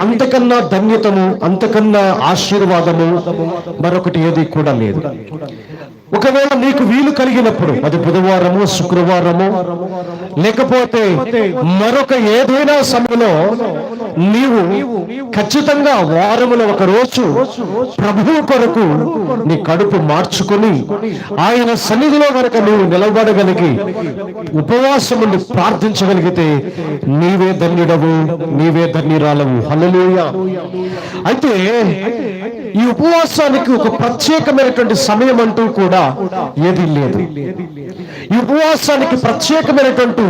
అంతకన్నా ధన్యతము అంతకన్నా ఆశీర్వాదము మరొకటి ఏది కూడా లేదు. ఒకవేళ నీకు వీలు కలిగినప్పుడు అది బుధవారము శుక్రవారము లేకపోతే మరొక ఏదైనా సమయంలో నీవు ఖచ్చితంగా వారములో ఒక రోజు ప్రభువు కొరకు నీ కడుపు మార్చుకొని ఆయన సన్నిధిలో కనుక నీవు నిలబడగలిగి ఉపవాసం ఉండి ప్రార్థించగలిగితే నీవే ధన్యుడవు నీవే ధన్యురాలవు. హల్లెలూయ. అయితే ఈ ఉపవాసానికి ఒక ప్రత్యేకమైనటువంటి సమయం అంటూ కూడా ఏది లేదు. ఈ ఉపవాసానికి ప్రత్యేకమైనటువంటి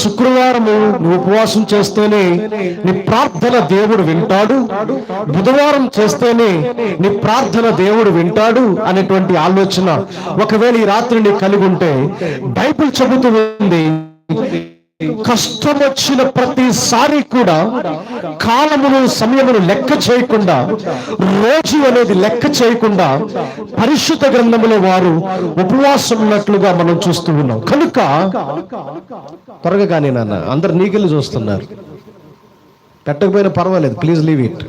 శుక్రవారము నువ్వు ఉపవాసం చేస్తేనే నీ ప్రార్థన దేవుడు వింటాడు. బుధవారం చేస్తేనే నీ ప్రార్థన దేవుడు వింటాడు అనేటువంటి ఆలోచన. ఒకవేళ ఈ రాత్రి నీకు కలిగి ఉంటే బైబిల్ చెబుతూ ఉంది కష్టం వచ్చిన ప్రతిసారి కూడా కాలమును సమయమును లెక్క చేయకుండా రోజు అనేది లెక్క చేయకుండా పరిశుద్ధ గ్రంథములో వారు ఉపవాసం ఉన్నట్లుగా మనం చూస్తూ ఉన్నాం. కనుక త్వరగా కానీ నాన్న అందరు నీకెళ్ళి చూస్తున్నారు. పెట్టకపోయినా పర్వాలేదు ప్లీజ్ లీవ్ ఇట్.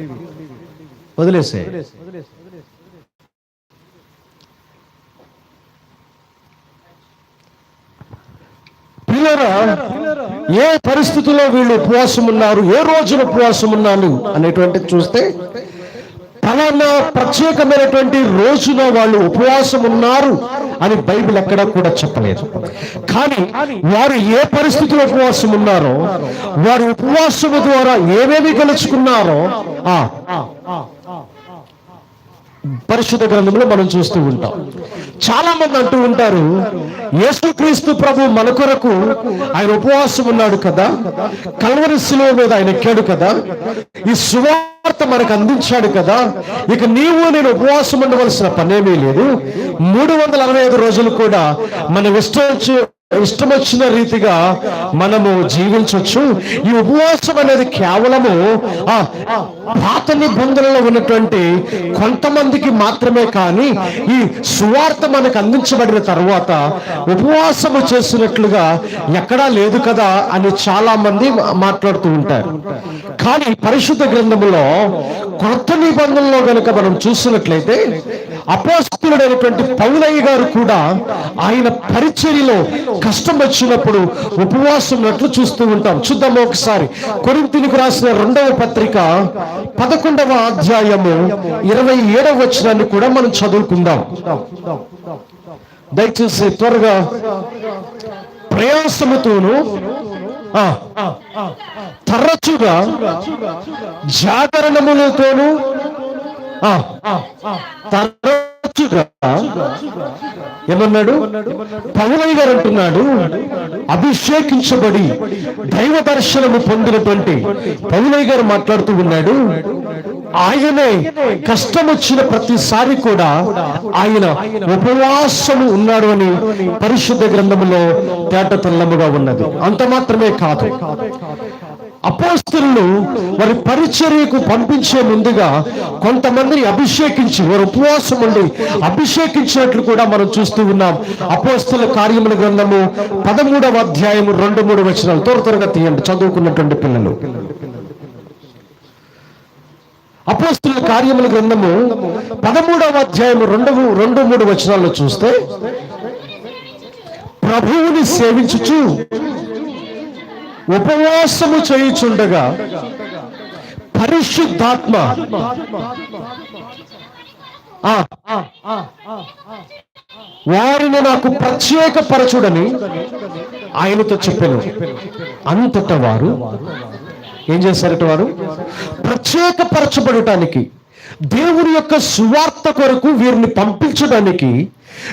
వదిలేసే. పిల్లరా ఏ పరిస్థితుల్లో వీళ్ళు ఉపవాసం ఉన్నారు ఏ రోజున ఉపవాసం ఉన్నారు అనేటువంటిది చూస్తే ఫలానా ప్రత్యేకమైనటువంటి రోజున వాళ్ళు ఉపవాసం ఉన్నారు అని బైబిల్ ఎక్కడా కూడా చెప్పలేదు. కానీ వారు ఏ పరిస్థితిలో ఉపవాసం ఉన్నారో వారు ఉపవాసము ద్వారా ఏమేమి గెలుచుకున్నారో ఆ పరిశుద్ధ గ్రంథంలో మనం చూస్తూ ఉంటాం. చాలా మంది అంటూ ఉంటారు యేసుక్రీస్తు ప్రభు మన కొరకు ఆయన ఉపవాసం ఉన్నాడు కదా కల్వరి శిలువ మీద ఆయన ఎక్కాడు కదా ఈ సువార్త మనకు అందించాడు కదా ఇక నీవు నేను ఉపవాసం ఉండవలసిన పనేమీ లేదు. మూడు వందల అరవై ఐదు రోజులు కూడా మనం ఇష్టం ఇష్టం వచ్చిన రీతిగా మనము జీవించవచ్చు ఈ ఉపవాసం అనేది కేవలము ఆ పాత నిబంధనలో ఉన్నటువంటి కొంతమందికి మాత్రమే కానీ ఈ సువార్త మనకు అందించబడిన తర్వాత ఉపవాసము చేసినట్లుగా ఎక్కడా లేదు కదా అని చాలా మంది మాట్లాడుతూ ఉంటారు. కానీ పరిశుద్ధ గ్రంథములో కొత్త నిబంధనలో కనుక మనం చూసినట్లయితే అపోస్తుడైనటువంటి పౌలయ్య గారు కూడా ఆయన పరిచర్యలో కష్టం వచ్చినప్పుడు ఉపవాసం నట్లు చూస్తూ ఉంటాం. చూద్దాము ఒకసారి. కొరింతినికి రాసిన రెండవ పత్రిక పదకొండవ అధ్యాయము ఇరవై ఏడవ వచనాన్ని కూడా మనం చదువుకుందాం. దయచేసి త్వరగా ప్రయాసముతోను ఆ, తరచుగా జాగరణములతోనూ తరచుగా ఏమన్నాడు? పౌలయ్య గారు అంటున్నాడు అభిషేకించబడి దైవ దర్శనము పొందినటువంటి పౌలయ్య గారు మాట్లాడుతూ ఉన్నాడు ఆయనే కష్టం వచ్చిన ప్రతిసారి కూడా ఆయన ఉపవాసము ఉన్నాడు అని పరిశుద్ధ గ్రంథములో తేట తెల్లముగా ఉన్నది. అంత మాత్రమే కాదు అపోస్తులు వారి పరిచర్యకు పంపించే ముందుగా కొంతమందిని అభిషేకించి వారు ఉపవాసం ఉండి అభిషేకించినట్లు కూడా మనం చూస్తూ ఉన్నాం. అపోస్తుల కార్యముల గ్రంథము పదమూడవ అధ్యాయము రెండు మూడు వచనాలు. త్వర త్వరగా తీయండి చదువుకున్నటువంటి పిల్లలు. అపోస్తుల కార్యముల గ్రంథము పదమూడవ అధ్యాయము రెండు రెండు మూడు వచనాల్లో చూస్తే ప్రభువుని సేవించుచు ఉపవాసము చేయుచుండగా పరిశుద్ధాత్మ ఆ, వారిని నాకు ప్రత్యేక పరచుడని ఆయనతో చెప్పాను. అంతట వారు ఏం చేశారట వారు? ప్రత్యేకపరచబడటానికి దేవుని యొక్క సువార్త కొరకు వీరిని పంపించడానికి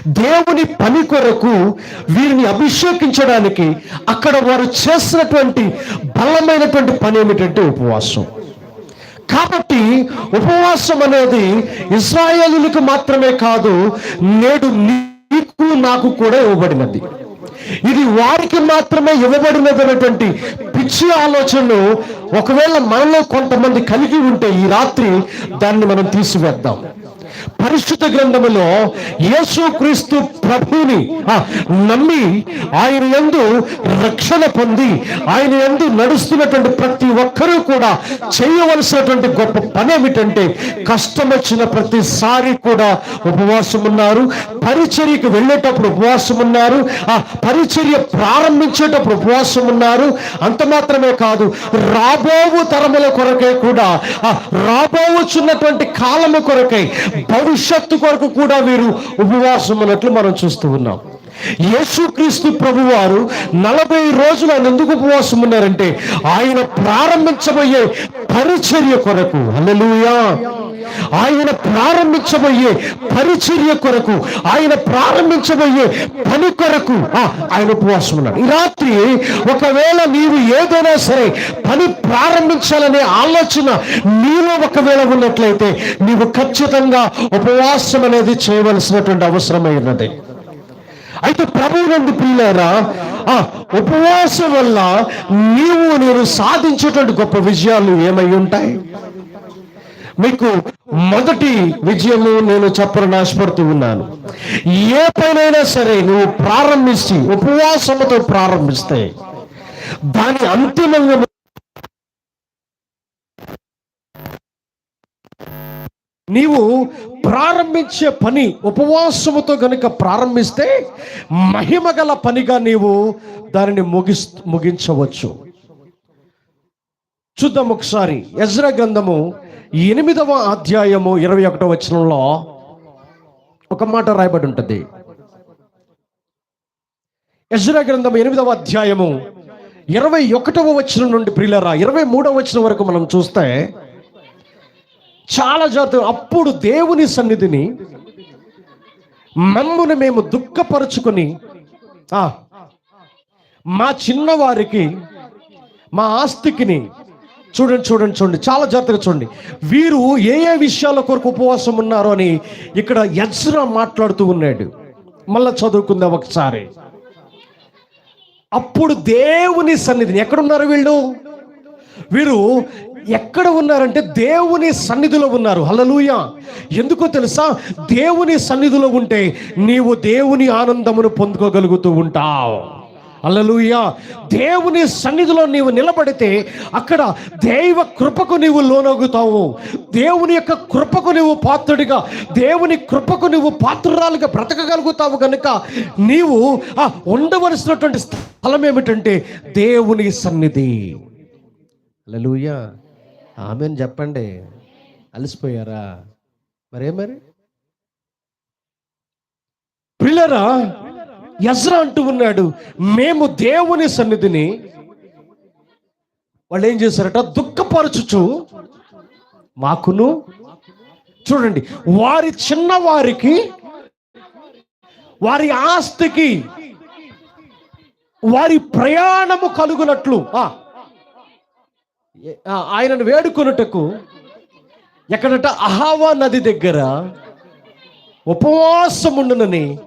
దేవుని పని కొరకు వీరిని అభిషేకించడానికి అక్కడ వారు చేసినటువంటి బలమైనటువంటి పని ఏమిటంటే ఉపవాసం. కాబట్టి ఉపవాసం అనేది ఇస్రాయేలులకు మాత్రమే కాదు నేడు నీకు నాకు కూడా ఇవ్వబడినది. ఇది వారికి మాత్రమే ఇవ్వబడినటువంటి పిచ్చి ఆలోచనను ఒకవేళ మనలో కొంతమంది కలిగి ఉంటే ఈ రాత్రి దాన్ని మనం తీసివేద్దాం. పరిశుద్ధ గ్రంథములో యేసు క్రీస్తు ప్రభుని నమ్మి ఆయన ఎందు రక్షణ పొంది ఆయన యందు నడుస్తున్నటువంటి ప్రతి ఒక్కరూ కూడా చేయవలసినటువంటి గొప్ప పని ఏమిటంటే కష్టం వచ్చిన ప్రతిసారి కూడా ఉపవాసం ఉన్నారు పరిచర్యకు వెళ్ళేటప్పుడు ఉపవాసం ఉన్నారు ఆ పరిచర్య ప్రారంభించేటప్పుడు ఉపవాసం ఉన్నారు. అంత మాత్రమే కాదు రాబోవు తరముల కొరకే కూడా ఆ రాబోవచ్చున్నటువంటి కాలము కొరకై భవిష్యత్తు కొరకు కూడా వీరు ఉపవాసం ఉన్నట్లు మనం చూస్తూ ఉన్నాం. యేసుక్రీస్తు ప్రభు వారు నలభై రోజులు ఆయన ఎందుకు ఉపవాసం ఉన్నారంటే ఆయన ప్రారంభించబోయే పరిచర్య కొరకు. అల్లెలుయా ఆయన ప్రారంభించబోయే పరిచర్య కొరకు ఆయన ప్రారంభించబోయే పని కొరకు ఆ, ఆయన ఉపవాసం ఉన్నాడు. ఈ రాత్రి ఒకవేళ నీవు ఏదైనా సరే పని ప్రారంభించాలనే ఆలోచన నీలో ఒకవేళ ఉన్నట్లయితే నీవు ఖచ్చితంగా ఉపవాసం అనేది చేయవలసినటువంటి అవసరమైనది అయితే ప్రభువు నందు ప్రియులారా ఆ ఉపవాసం వల్ల నీవు నేను సాధించేటువంటి గొప్ప విజయాలు ఏమై ఉంటాయి? మీకు మొదటి విజయము నేను చెప్పడం ఆశపడుతూ ఉన్నాను. ఏ పనైనా సరే నువ్వు ప్రారంభించి ఉపవాసముతో ప్రారంభిస్తే దాని అంతిమంగా నీవు ప్రారంభించే పని ఉపవాసముతో గనుక ప్రారంభిస్తే మహిమగల పనిగా నీవు దానిని ముగిస్ ముగించవచ్చు. చూద్దాం ఒకసారి. యజ్ర గ్రంథము ఎనిమిదవ అధ్యాయము ఇరవై ఒకటో వచనంలో ఒక మాట రాయబడి ఉంటుంది. యజ్ర గ్రంథము ఎనిమిదవ అధ్యాయము ఇరవై ఒకటవ వచనం నుండి ప్రిలరా ఇరవై మూడవ వచనం వరకు మనం చూస్తే చాలా జాగ్రత్త అప్పుడు దేవుని సన్నిధిని మమ్మును మేము దుఃఖపరుచుకొని మా చిన్నవారికి మా ఆస్తికిని చూడండి చూడండి చూడండి చాలా జాగ్రత్తగా చూడండి. వీరు ఏ ఏ విషయాల కొరకు ఉపవాసం ఉన్నారో అని ఇక్కడ యజ్రా మాట్లాడుతూ ఉన్నాడు. మళ్ళా చదువుకుందాం ఒకసారి. అప్పుడు దేవుని సన్నిధిని ఎక్కడున్నారు వీళ్ళు? వీరు ఎక్కడ ఉన్నారంటే దేవుని సన్నిధిలో ఉన్నారు. హలలుయ ఎందుకో తెలుసా? దేవుని సన్నిధిలో ఉంటే నీవు దేవుని ఆనందమును పొందుకోగలుగుతూ ఉంటావు. అల్లలుయ్యా దేవుని సన్నిధిలో నీవు నిలబడితే అక్కడ దైవ కృపకు నీవు లోనగుతావు. దేవుని యొక్క కృపకు నీవు పాత్రుడిగా దేవుని కృపకు నువ్వు పాత్రురాలుగా బ్రతకగలుగుతావు కనుక నీవు ఆ ఉండవలసినటువంటి స్థలం ఏమిటంటే దేవుని సన్నిధి. అల్లలుయ్యా ఆమెను చెప్పండి. అలసిపోయారా? మరే మరి? పిల్లరా యజ్రా అంటూ ఉన్నాడు మేము దేవుని సన్నిధిని వాళ్ళు ఏం చేశారట? దుఃఖపరచుచు మాకును చూడండి వారి చిన్నవారికి వారి ఆస్తికి వారి ప్రయాణము కలుగునట్లు ఆ, ఆయనను వేడుకొనుటకు ఎక్కడట అహావా నది దగ్గర ఉపవాసం ఉండునని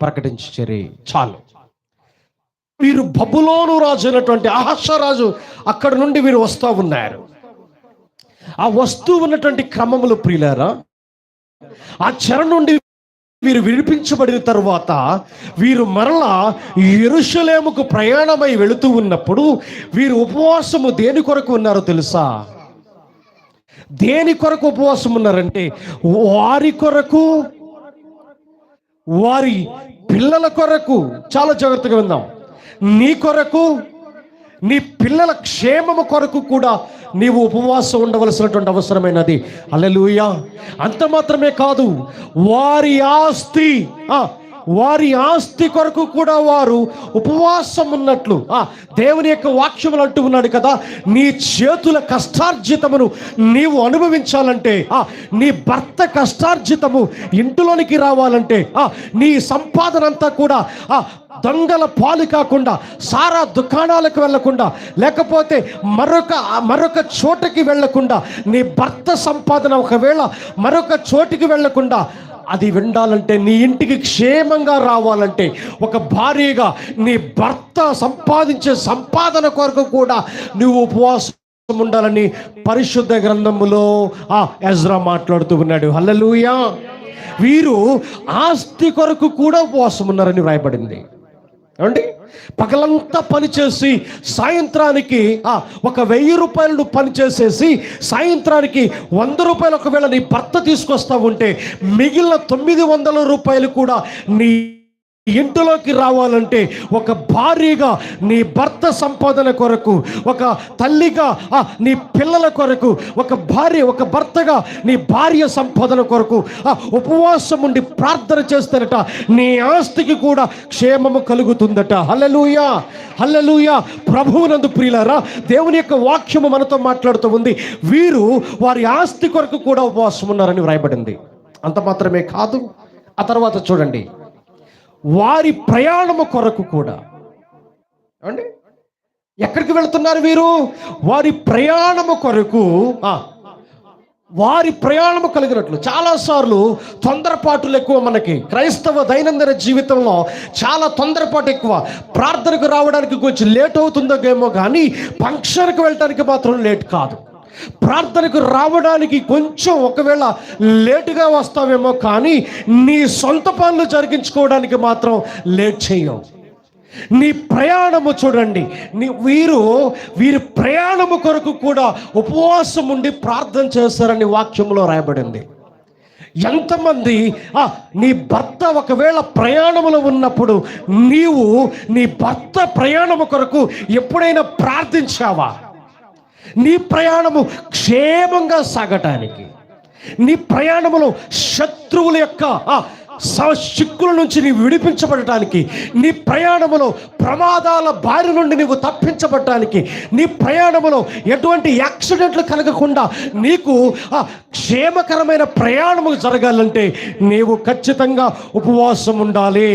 ప్రకటించరే. చాలు. వీరు బబులోను రాజు అయినటువంటి రాజు అక్కడ నుండి వీరు వస్తూ ఉన్నారు. ఆ వస్తూ ఉన్నటువంటి క్రమములు ప్రియులారా ఆ చెర నుండి వీరు విడిపించబడిన తరువాత వీరు మరలా ఎరుషలేముకు ప్రయాణమై వెళుతూ ఉన్నప్పుడు వీరు ఉపవాసము దేని కొరకు ఉన్నారో తెలుసా? దేని కొరకు ఉపవాసం ఉన్నారంటే వారి కొరకు వారి పిల్లల కొరకు. చాలా జాగ్రత్తగా విందాం. నీ కొరకు నీ పిల్లల క్షేమము కొరకు కూడా నీవు ఉపవాసం ఉండవలసినటువంటి అవసరమైనది. అల్లెలుయా అంత మాత్రమే కాదు వారి ఆస్తి వారి ఆస్తి కొరకు కూడా వారు ఉపవాసం ఉన్నట్లు ఆ దేవుని యొక్క వాక్యములు అంటూ ఉన్నాడు కదా నీ చేతుల కష్టార్జితమును నీవు అనుభవించాలంటే ఆ నీ భర్త కష్టార్జితము ఇంటిలోనికి రావాలంటే ఆ నీ సంపాదన అంతా కూడా ఆ దొంగల పాలు కాకుండా సారా దుకాణాలకు వెళ్ళకుండా లేకపోతే మరొక మరొక చోటకి వెళ్ళకుండా నీ భర్త సంపాదన ఒకవేళ మరొక చోటికి వెళ్ళకుండా అది విండాలంటే నీ ఇంటికి క్షేమంగా రావాలంటే ఒక భార్యగా నీ భర్త సంపాదించే సంపాదన కొరకు కూడా నువ్వు ఉపవాసం ఉండాలని పరిశుద్ధ గ్రంథములో ఆ ఎజ్రా మాట్లాడుతూ ఉన్నాడు. హల్లలుయా! వీరు ఆస్తి కొరకు కూడా ఉపవాసం ఉన్నారని వ్రాయబడింది. ఏమండి? పగలంతా పనిచేసి సాయంత్రానికి ఒక వెయ్యి రూపాయలు పనిచేసేసి సాయంత్రానికి వంద రూపాయలు ఒకవేళ నీ భర్త తీసుకొస్తా ఉంటే మిగిలిన తొమ్మిది వందల రూపాయలు కూడా నీ ఇంటిలోకి రావాలంటే ఒక భార్యగా నీ భర్త సంపాదన కొరకు ఒక తల్లిగా ఆ, నీ పిల్లల కొరకు ఒక భార్య ఒక భర్తగా నీ భార్య సంపాదన కొరకు ఆ, ఉపవాసం ఉండి ప్రార్థన చేస్తారట నీ ఆస్తికి కూడా క్షేమము కలుగుతుందట. హల్లెలూయా హల్లెలూయా. ప్రభువునందు ప్రియులారా దేవుని యొక్క వాక్యము మనతో మాట్లాడుతూ ఉంది. వీరు వారి ఆస్తి కొరకు కూడా ఉపవాసం ఉన్నారని వ్రాయబడింది. అంత మాత్రమే కాదు. ఆ తర్వాత చూడండి. వారి ప్రయాణము కొరకు కూడా. ఏమండి? ఎక్కడికి వెళ్తున్నారు వీరు? వారి ప్రయాణము కొరకు. వారి ప్రయాణము కలిగినట్లు. చాలాసార్లు తొందరపాటులు ఎక్కువ మనకి. క్రైస్తవ దైనందిన జీవితంలో చాలా తొందరపాటు ఎక్కువ. ప్రార్థనకు రావడానికి కొంచెం లేట్ అవుతుందో ఏమో కానీ ఫంక్షన్కి వెళ్ళడానికి మాత్రం లేట్ కాదు. ప్రార్థనకు రావడానికి కొంచెం ఒకవేళ లేటుగా వస్తావేమో కానీ నీ సొంత పనులు జరిగించుకోవడానికి మాత్రం లేట్ చేయవు. నీ ప్రయాణము చూడండి. నీ వీరు వీరి ప్రయాణము కొరకు కూడా ఉపవాసం ఉండి ప్రార్థన చేస్తారని వాక్యంలో రాయబడింది. ఎంతమంది ఆ, నీ భర్త ఒకవేళ ప్రయాణములో ఉన్నప్పుడు నీవు నీ భర్త ప్రయాణము కొరకు ఎప్పుడైనా ప్రార్థించావా? నీ ప్రయాణము క్షేమంగా సాగటానికి నీ ప్రయాణములో శత్రువుల యొక్క స- చిక్కుల నుంచి నీవు విడిపించబడటానికి నీ ప్రయాణములో ప్రమాదాల బారి నుండి నీవు తప్పించబడటానికి నీ ప్రయాణములో ఎటువంటి యాక్సిడెంట్లు కలగకుండా నీకు ఆ, క్షేమకరమైన ప్రయాణము జరగాలంటే నీవు ఖచ్చితంగా ఉపవాసం ఉండాలి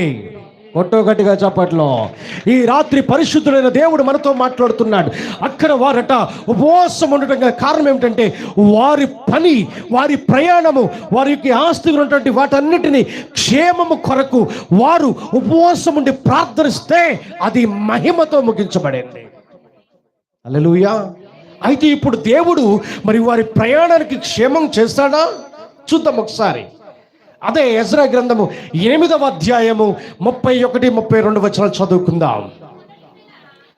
ఒట్టో చెప్పట్లో. ఈ రాత్రి పరిశుద్ధుడైన దేవుడు మనతో మాట్లాడుతున్నాడు. అక్కడ వారట ఉపవాసం ఉండటం కారణం ఏమిటంటే వారి పని వారి ప్రయాణము వారికి ఆస్తిగా ఉన్నటువంటి వాటన్నిటినీ క్షేమము కొరకు వారు ఉపవాసం ఉండి ప్రార్థనిస్తే అది మహిమతో ముగించబడింది. అల్లెలుయా అయితే ఇప్పుడు దేవుడు మరి వారి ప్రయాణానికి క్షేమం చేస్తాడా? చూద్దాం ఒకసారి. అదే ఎజ్రా గ్రంథము ఎనిమిదవ అధ్యాయము ముప్పై ఒకటి ముప్పై రెండు వచనాలు చదువుకుందాం.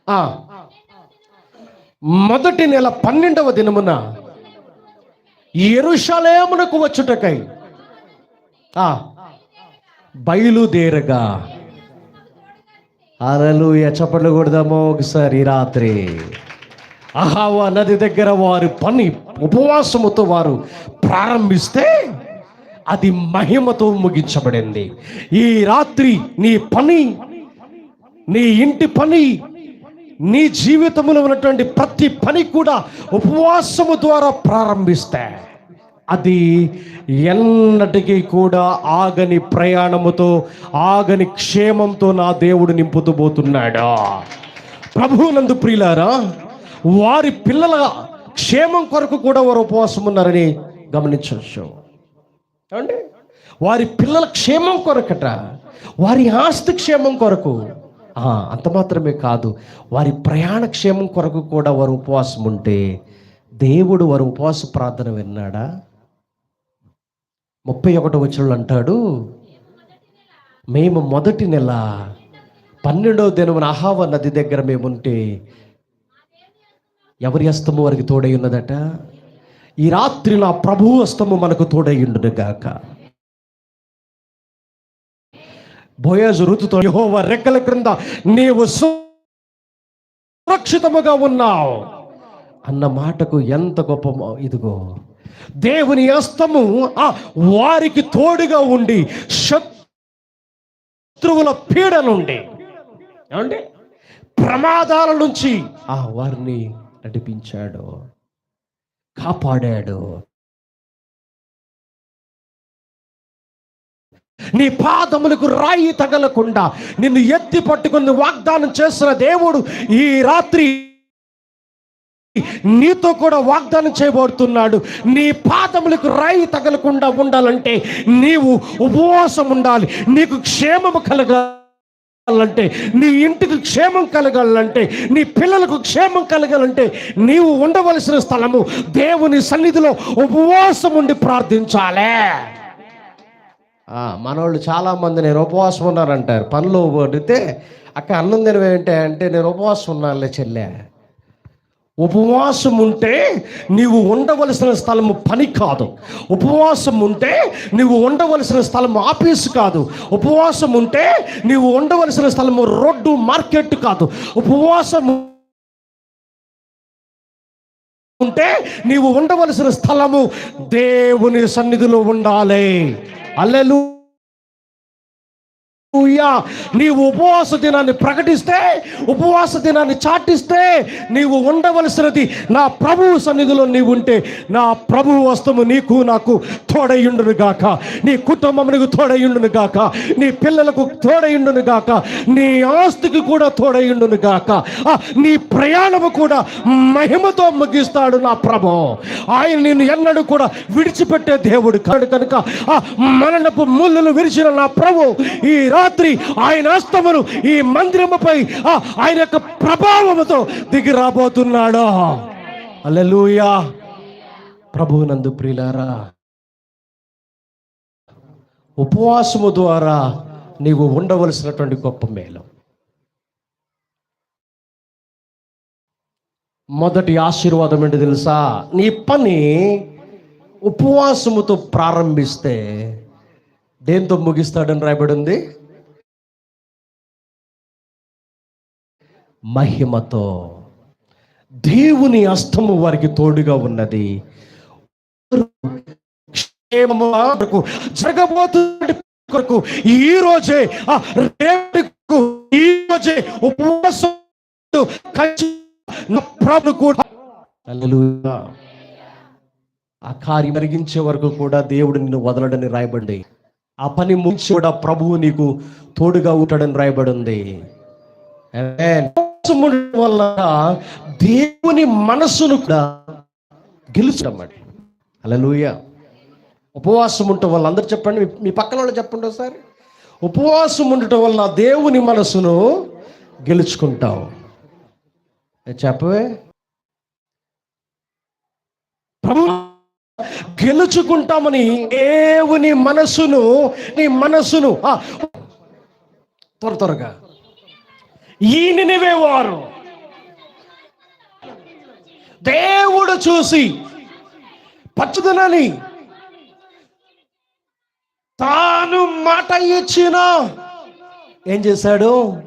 ఆ, మొదటి నెల పన్నెండవ దినమున ఎరుషలేమునకు వచ్చుటకై. ఆ, బయలుదేరగా. అరలు చప్పట్లు కొడదామో ఒకసారి రాత్రి. అహావా నది దగ్గర వారు పని ఉపవాసముతో వారు ప్రారంభిస్తే అది మహిమతో ముగించబడింది. ఈ రాత్రి నీ పని నీ ఇంటి పని నీ జీవితంలో ఉన్నటువంటి ప్రతి పని కూడా ఉపవాసము ద్వారా ప్రారంభిస్తే అది ఎన్నటికీ కూడా ఆగని ప్రయాణముతో ఆగని క్షేమంతో నా దేవుడు నింపుతూ పోతున్నాడా ప్రభువునందు ప్రియులారా వారి పిల్లల క్షేమం కొరకు కూడా వారు ఉపవాసం ఉన్నారని గమనించవచ్చు. ఏమండి? వారి పిల్లల క్షేమం కొరకట. వారి ఆస్తి క్షేమం కొరకు. అంత మాత్రమే కాదు. వారి ప్రయాణ క్షేమం కొరకు కూడా వారు ఉపవాసం ఉంటే దేవుడు వారి ఉపవాస ప్రార్థన విన్నాడా? ముప్పై ఒకటో వచ్చుళ్ళు అంటాడు మేము మొదటి నెల పన్నెండవ దినమున అహావ నది దగ్గర మేముంటే ఎవరి అస్తమ వారికి తోడై ఉన్నదట? ఈ రాత్రి నా ప్రభు హస్తము మనకు తోడయ్యుండును గాక బోయాజు ఋతుతో యహోవ రెక్కల క్రింద నీవు సురక్షితముగా ఉన్నావు. అన్న మాటకు ఎంత గొప్ప ఇదిగో. దేవుని హస్తము ఆ వారికి తోడుగా ఉండి శత్రువుల పీడ నుండి ఏమండి? ప్రమాదాల నుంచి ఆ వారిని నడిపించాడు. కాపాడాడు. నీ పాదములకు రాయి తగలకుండా నిన్ను ఎత్తి పట్టుకుని వాగ్దానం చేస్తున్న దేవుడు ఈ రాత్రి నీతో కూడా వాగ్దానం చేయబడుతున్నాడు. నీ పాదములకు రాయి తగలకుండా ఉండాలంటే నీవు ఉపవాసం ఉండాలి. నీకు క్షేమము కలగాలి. కలగాలంటే నీ ఇంటికి క్షేమం కలగాలంటే నీ పిల్లలకు క్షేమం కలగాలంటే నీవు ఉండవలసిన స్థలము దేవుని సన్నిధిలో ఉపవాసం ఉండి ప్రార్థించాలే. మనోళ్ళు చాలా మంది నేను ఉపవాసం ఉన్నారంటారు. పనులు పడితే అక్క అన్నం తినవేంటే అంటే నేను ఉపవాసం ఉన్నానులే చెల్లె. ఉపవాసం ఉంటే నీవు ఉండవలసిన స్థలము పని కాదు. ఉపవాసం ఉంటే నీవు ఉండవలసిన స్థలము ఆఫీస్ కాదు. ఉపవాసం ఉంటే నీవు ఉండవలసిన స్థలము రోడ్డు మార్కెట్ కాదు. ఉపవాసం ఉంటే నీవు ఉండవలసిన స్థలము దేవుని సన్నిధిలో ఉండాలి. అల్లెలు నీ నీవు ఉపవాస దినాన్ని ప్రకటిస్తే ఉపవాస దినాన్ని చాటిస్తే నీవు ఉండవలసినది నా ప్రభువు సన్నిధిలో నీవు ఉంటే నా ప్రభువు వస్తము నీకు నాకు తోడయుండును గాక. నీ కుటుంబమునికి తోడయుండును గాక. నీ పిల్లలకు తోడయుండును గాక. నీ ఆస్తికి కూడా తోడయుండును గాక. ఆ, నీ ప్రయాణము కూడా మహిమతో ముగిస్తాడు నా ప్రభు. ఆయన నిన్ను ఎన్నడూ కూడా విడిచిపెట్టే దేవుడు కాడు కనుక ఆ మరణపు ముళ్ళను విరిచిన నా ప్రభు ఈ రాత్రి ఆయన హస్తమును ఈ మందిరముపై ఆయన యొక్క ప్రభావముతో దిగి రాబోతున్నాడు. అల్లెలూయా ప్రభువునందు ప్రియులారా ఉపవాసము ద్వారా నీవు ఉండవలసినటువంటి గొప్ప మేలు. మొదటి ఆశీర్వాదం ఏంటి తెలుసా? నీ పని ఉపవాసముతో ప్రారంభిస్తే దేంతో ముగిస్తాడని రాయబడింది మహిమతో. దేవుని అస్తము వారికి తోడుగా ఉన్నది. కొరకు జరగబోతున్న కొరకు ఈ రోజే ఆ రేపటికు ఈ రోజే ఉపవాసం కూడా ఆ కార్యం జరిగించే వరకు కూడా దేవుడు నిన్ను వదలడని రాయబడి ఆ పని ముంచి కూడా ప్రభువు నీకు తోడుగా ఉంటాడని రాయబడి ఉంది ఉపవాసం వల్ల దేవుని మనస్సును కూడా గెలుచడం అలలుయ ఉపవాసం ఉండటం వల్ల అందరు చెప్పండి మీ- పక్కన వాళ్ళు చెప్పండి ఒకసారి. ఉపవాసం ఉండటం వల్ల దేవుని మనసును గెలుచుకుంటావు చెప్పవే? ప్రభు గెలుచుకుంటామని దేవుని మనసును నీ మనసును ఆ, త్వర త్వరగా. ఈ నినివేవారు దేవుడు చూసి పచ్చదనని తాను మాట ఇచ్చిన ఏం చేశాడు?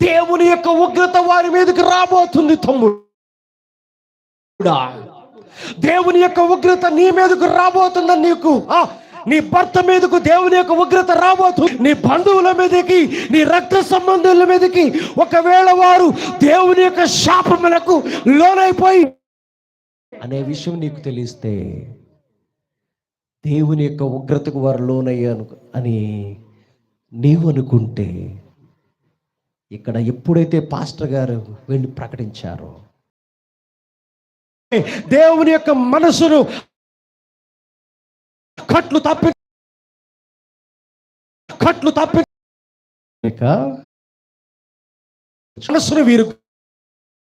దేవుని యొక్క ఉగ్రత వారి మీదకి రాబోతుంది తమ్ముడా. దేవుని యొక్క ఉగ్రత నీ మీదకు రాబోతుందని నీకు ఆ, నీ భర్త మీదకు దేవుని యొక్క ఉగ్రత రాబోతుంది. నీ బంధువుల మీదకి నీ రక్త సంబంధుల మీదకి ఒకవేళ వారు దేవుని యొక్క శాపములకు లోనైపోయి అనే విషయం నీకు తెలిస్తే దేవుని యొక్క ఉగ్రతకు వారు లోనయ్యాను అని నీవు అనుకుంటే ఇక్కడ ఎప్పుడైతే పాస్టర్ గారు వెళ్ళి ప్రకటించారో దేవుని యొక్క మనసును కట్లు తప్పి కట్లు తప్పి మనసును వీరు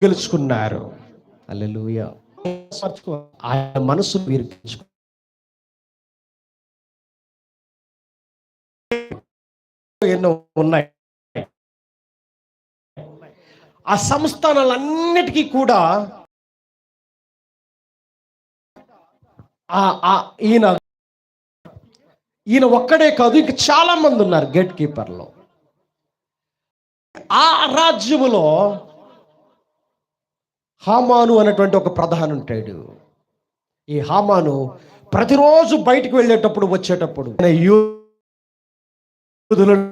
గెలుచుకున్నారు. అల్లెలూయా ఆయన మనసు వీరు గెలుచుకున్నారు ఎన్నో ఉన్నాయి. ఆ సంస్థానాలన్నిటికీ కూడా ఆ ఆ ఈయన ఈయన ఒక్కడే కాదు ఇంక చాలా మంది ఉన్నారు గేట్ కీపర్లో. ఆ రాజ్యములో హామాను అనేటువంటి ఒక ప్రధాని ఉంటాడు. ఈ హామాను ప్రతిరోజు బయటికి వెళ్ళేటప్పుడు వచ్చేటప్పుడు యూదులను